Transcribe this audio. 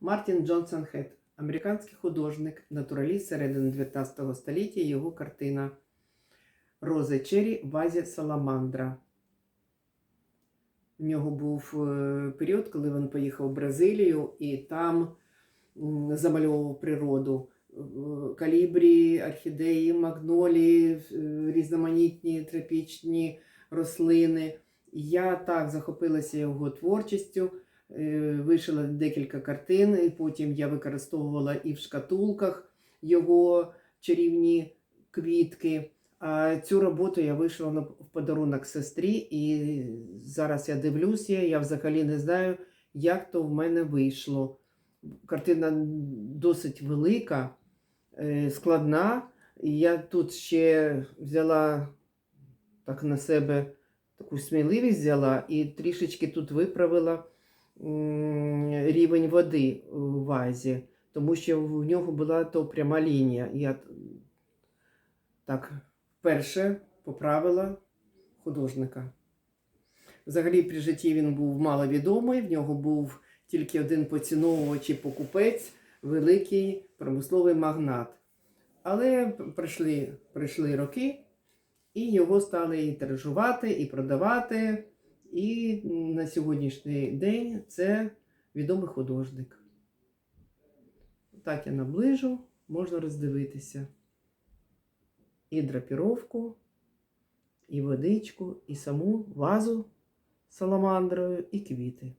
Мартін Джонсон Хет, американський художник, натураліст середини 19 століття. Його картина Рози Чері в вазі Саламандра. В нього був е, період, коли він поїхав в Бразилію і там замальовував природу. Е, Калібрі, орхідеї, магнолії, е, різноманітні тропічні рослини. Я так захопилася його творчістю, вишила декілька картин, і потім я використовувала і в шкатулках його чарівні квітки. А цю роботу я вишила на- в подарунок сестрі, і зараз я дивлюся, я взагалі не знаю, як то в мене вийшло. Картина досить велика, е, складна. Я тут ще взяла так на себе таку сміливість взяла і трішечки тут виправила рівень води у вазі, тому що в нього була то пряма лінія. Я так вперше поправила художника. Взагалі, при житті він був маловідомий, в нього був тільки один поціновувач і покупець, великий промисловий магнат. Але пройшли, пройшли роки, і його стали і тиражувати, і продавати. І на сьогоднішній день це відомий художник. Так я наближу, можна роздивитися і драпіровку, і водичку, і саму вазу саламандрою, і квіти.